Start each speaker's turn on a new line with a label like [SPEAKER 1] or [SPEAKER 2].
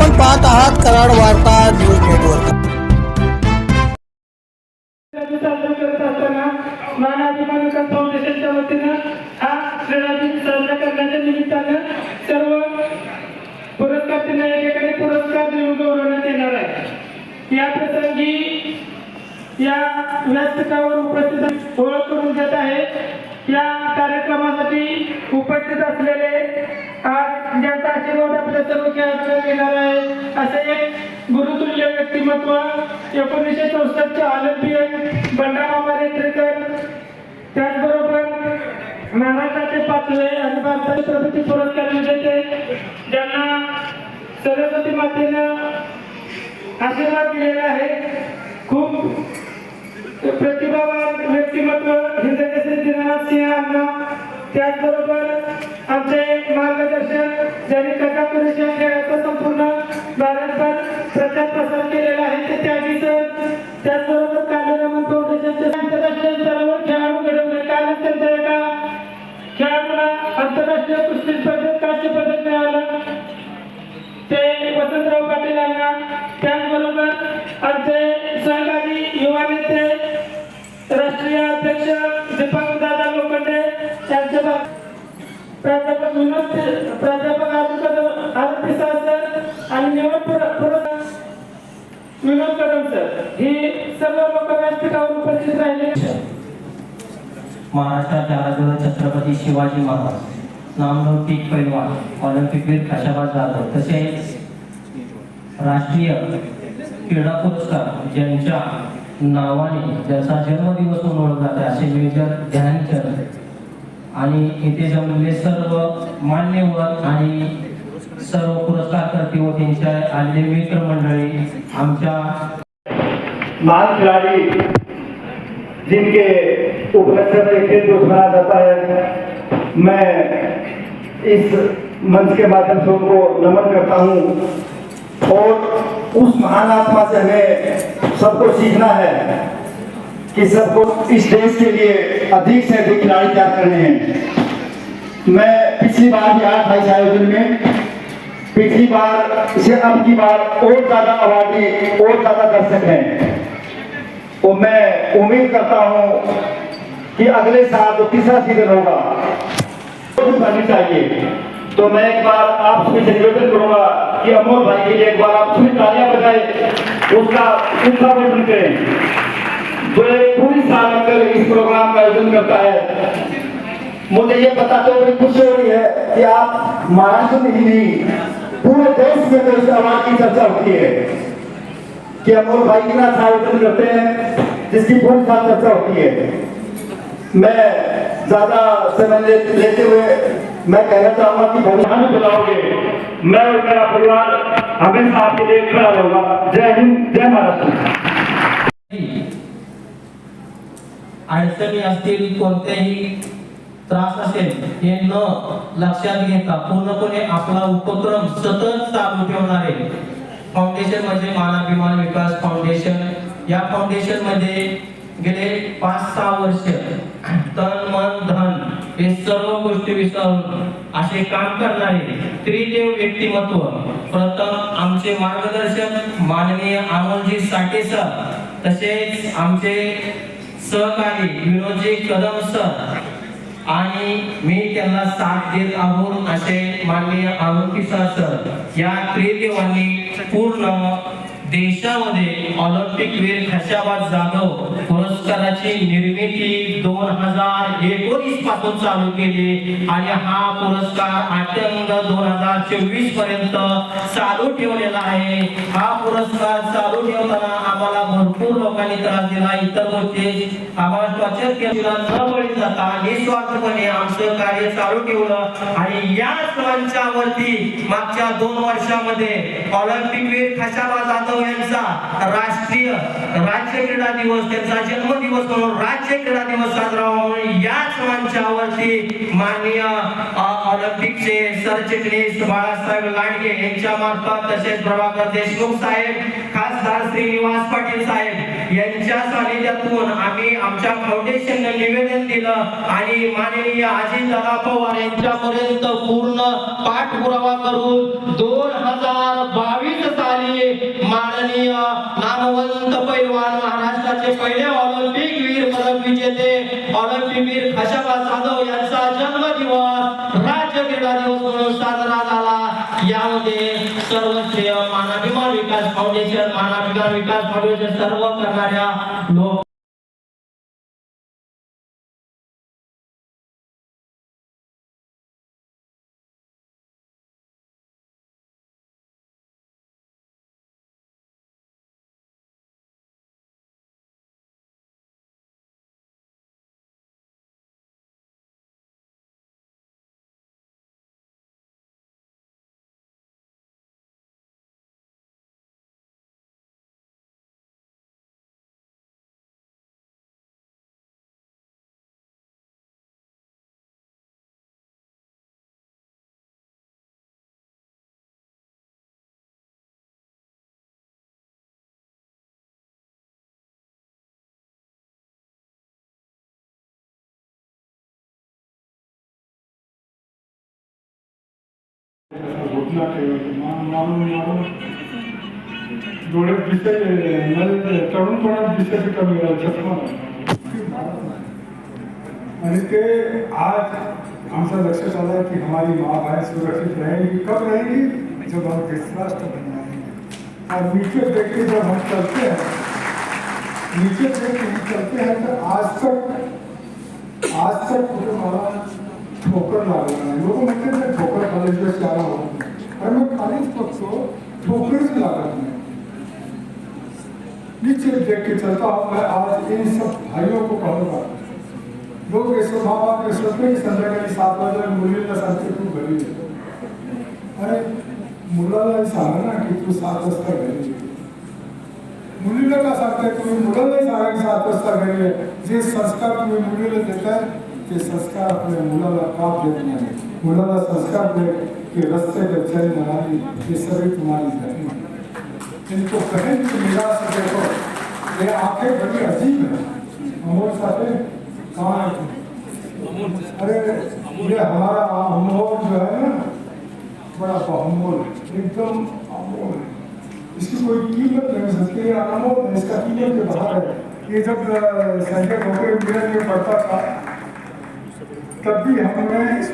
[SPEAKER 1] आपण पाहत आहात कराड वार्ता न्यूज नेटवर्क.
[SPEAKER 2] साजरा करत असताना मानाभिमान विकास फाउंडेशनच्या वतीनं हा क्रीडा दिन साजरा करण्याच्या निमित्तानं सर्व पुरस्कार या ठिकाणी पुरस्कार देऊन गौरवण्यात येणार आहे. या प्रसंगी या व्यासपीठावर उपस्थित ओळख करून देत आहे या कार्यक्रमासाठी उपस्थित असलेले आज ज्यांचा आशीर्वाद आपल्या सर्व खेळाडूंना येणार आहे. असे एक गुरुतुल्य व्यक्तिमत्व एकोणीसशे चौसष्टचे ऑलिम्पियन बंडारा रेटरेकर त्याचबरोबर महाराष्ट्राचे पाचवे आणि भारताचे प्रगती पुरस्कार विजेते ज्यांना सरस्वती मातेनं आशीर्वाद दिलेला आहे. खूप प्रतिभावान व्यक्तिमत्व हिंदकेसरी दिनानाथ सिंह अण्णा त्याचबरोबर आमचे मार्गदर्शक ज्यांनी कथा या खेळाडूला आंतरराष्ट्रीय कुस्ती स्पर्धेत काश्य पदक मिळालं. ते वसंतराव पाटील यांना. त्याचबरोबर आमचे सहकारी युवा नेते राष्ट्रीय अध्यक्ष दीपक दादा लोखंडे यांचे प्राध्यापक विनोद प्राध्यापक आरुण आरती सर आणि निवड पुरस्कार विनोद कदम सर. ही सर्व लोक व्यासपीठावर उपस्थित राहिले.
[SPEAKER 3] महाराष्ट्राचे आराध्य छत्रपती शिवाजी महाराज नामलौकिक पैलवान ऑलिम्पिकवीर खाशाबाद जाधव तसेच राष्ट्रीय क्रीडा पुरस्कार ज्यांच्या नावाने ज्याचा जन्मदिवस म्हणून ओळखला जाते असे मेजर ध्यानचंद आणि इथे जमलेले सर्व मान्यवर आणि सर्व पुरस्कारकर्ते व त्यांच्या आलेले मित्रमंडळी आमच्या
[SPEAKER 4] महान खिलाड़ी जिनके उपलक्ष्य में खेल मनाया जाता है, मैं इस मंच के माध्यम से उनको नमन करता हूँ। और उस महान आत्मा से हमें सबको सीखना है कि सबको इस देश के लिए अधिक से अधिक खिलाड़ी तैयार करने हैं। मैं पिछली बार भी था इस आयोजन में। पिछली बार से अब की बार और ज़्यादा अवार्डी, और ज़्यादा दर्शक हैं। तो मैं उम्मीद करता हूँ कि अगले साल जो तीसरा सीज़न होगा बननी चाहिए। तो मैं एक बार आप सभी से निवेदन करूँगा कि अमोल भाई के लिए एक बार आप सभी तालियाँ बजाएँ, उसका उसका वर्णन करें जो एक पूरी साल अंदर इस प्रोग्राम का आयोजन करता है, मुझे ये बताते हुए खुशी हो रही है कि आप महाराष्ट्र में ही नहीं, पूरे देश में तो इस अवार्ड की चर्चा होती है। कि अमोल भाई कितना अच्छा आयोजन करते हैं जिसकी पूरी साथ चर्चा होती है। मैं ज़्यादा समय ले, लेते हुए मैं कहना चाहूँगा कि भगवान बुलाओगे मैं और मेरा परिवार हमेशा आपके लिए खड़ा रहूँगा। जय हिंद जय महाराष्ट्र।
[SPEAKER 3] अडचणी असतील कोणतेही त्रास असेल हे न लक्षात घेता पूर्णपणे आपला उपक्रम सतत चालू ठेवणारे फाउंडेशन म्हणजे मानाभिमान विकास फाउंडेशन या फाउंडेशनमध्ये गेले पाच सहा वर्ष. तन मन धन हे सर्व गोष्टी विसरून असे काम करणारे त्रिदेव व्यक्तिमत्व. प्रथम आमचे मार्गदर्शक माननीय अमोलजी साठे सर. तसेच आमचे सहकारी विनोदजी कदम सर. आणि मी त्यांना साथ देत आहोत असे माननीय आरोपी सर या त्रिदेवांनी पूर्ण देशामध्ये ऑलिम्पिक वीर खशाबाद जाधव पुरस्काराची निर्मिती दोन हजार एकोणीसपासून चालू केली आणि हा पुरस्कार अत्यंत दोन हजार चोवीसपर्यंत चालू ठेवलेला आहे. हा पुरस्कार चालू ठेवताना आम्हाला भरपूर लोकांनी त्रास दिला. इतर गोष्टी आम्हाला त्वचा केला न बळी जाता निस्वार्थपणे आमचं कार्य चालू ठेवलं. आणि याच मंचावरती मागच्या दोन वर्षामध्ये ऑलिम्पिक वीर खशाबा जाधव यांचा राष्ट्रीय राज्य क्रीडा दिवस त्यांचा जन्मदिवस म्हणून राज्य क्रीडा दिवस साजरा होऊन याच मंचावरती माननीय ऑलिम्पिकचे सरचिटणीस बाळासाहेब लांडगे यांच्या मार्फत तसेच प्रभाकर देशमुख साहेब खासदार श्रीनिवास पाटील साहेब यांच्या सानिध्यातून आम्ही आमच्या फाउंडेशन निवेदन दिलं आणि माननीय अजित दादा पवार यांच्यापर्यंत पूर्ण पाठपुरावा करून दोन हजार बावीस साली माननीय नामवंत पैलवान महाराष्ट्राचे पहिले ऑलिम्पिक वीर पदक विजेते ऑलिम्पिक वीर खशाबा जाधव यांचा जन्मदिवस राज्य क्रीडा दिवस म्हणून साजरा झाला. यामध्ये सर्व श्रेय मानविमान विकास फाउंडेशन मानविमान विकास फाउंडेशन सर्व करणाऱ्या लोक
[SPEAKER 5] डोळ्यात दिसे तरुणपणात दिसायचे कमी चष्मा आणि ते आज आमचा लक्षात आलं की हमारी माँ बहन सुरक्षित रहेगी कब रहेगी? जब हम धृतराष्ट्र बन जाएंगे और नीचे देख के जब हम चलते हैं नीचे देख के हम चलते हैं तो आज तक आज तक कुठे हमारा ठोकर लागला नाही लोक म्हणतात ना ठोकर कॉलेजला शाळा होत नाही. अरे मग खालीच बघतो ठोकरच लागत नाही. नीचे देख के चलता हूँ मैं आज इन सब भाइयों को कहूँगा लोग ये सब माँ बाप ये सोचते हैं कि संध्याकाळी सात वाजता मुलीला सांगते तू घरी ये. अरे मुलाला सांगा ना की तू सात वाजता घरी ये. मुलीला का सांगताय? तुम्ही मुलालाही सांगा की सात वाजता घरी ये. जे संस्कार तुम्ही मुलीला देताय ते संस्कार आपल्या मुलाला का देत नाही मुलाला संस्कार दे की रस्ते पे चल मनाली ये सभी तुम्हारी धर्म इनको कहें कि मेरा से देखो, ये आँखें बड़ी अजीब है। अमोल साहब, कहाँ है अरे, ये हमारा अमोल जो है ना, बड़ा बहुमोल एकदम अमोल इसकी कोई कीमत नहीं हो सकती, ये अनमोल इसका कीमत के बाहर है। ये जब संजय खोखरे मिलन में पढ़ता था तब भी हमने इस